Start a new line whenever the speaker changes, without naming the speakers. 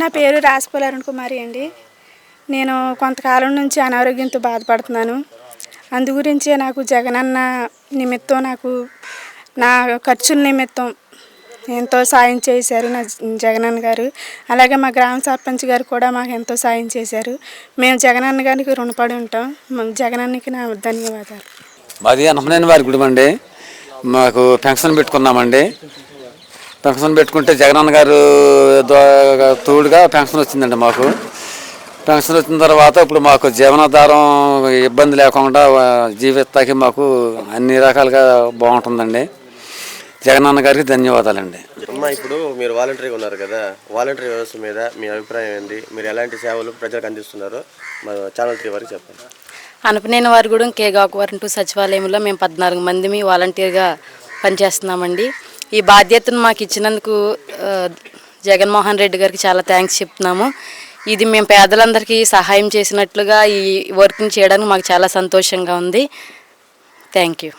నా పేరు రాసిపోల అరుణ్ కుమారి అండి. నేను కొంతకాలం నుంచి అనారోగ్యంతో బాధపడుతున్నాను. అందు గురించే నాకు జగనన్న నిమిత్తం నాకు నా ఖర్చుల నిమిత్తం ఎంతో సాయం చేశారు నా జగనన్న గారు. అలాగే మా గ్రామ సర్పంచ్ గారు కూడా మాకు ఎంతో సాయం చేశారు. మేము జగనన్న గారికి రుణపడి ఉంటాం. జగనన్నకి నా ధన్యవాదాలు.
మాది అనపనేని వారి గుడి అండి మాకు పెన్షన్ పెట్టుకున్నామండి. పెన్షన్ పెట్టుకుంటే జగనన్న గారు తోడుగా పెన్షన్ వచ్చిందండి మాకు. పెన్షన్ వచ్చిన తర్వాత ఇప్పుడు మాకు జీవనాధారం ఇబ్బంది లేకుండా జీవితానికి మాకు అన్ని రకాలుగా బాగుంటుందండి. జగనన్న గారికి ధన్యవాదాలండి.
అమ్మ ఇప్పుడు మీరు వాలంటరీగా ఉన్నారు కదా వాలంటరీ వ్యవస్థ మీద మీ అభిప్రాయం ఏంటి? మీరు ఎలాంటి సేవలు ప్రజలకు అందిస్తున్నారో మా ఛానల్ త్రీ వారికి చెప్పండి.
అనపనేని వారిగూడెం కే గాకువారం టూ సచివాలయంలో మేము పద్నాలుగు మంది మీ వాలంటీర్గా పనిచేస్తున్నామండి. ఈ బాధ్యతను మాకు ఇచ్చినందుకు జగన్మోహన్ రెడ్డి గారికి చాలా థ్యాంక్స్ చెప్తున్నాము. ఇది మేము పేదలందరికీ సహాయం చేసినట్లుగా ఈ వర్క్ని చేయడానికి మాకు చాలా సంతోషంగా ఉంది. Thank you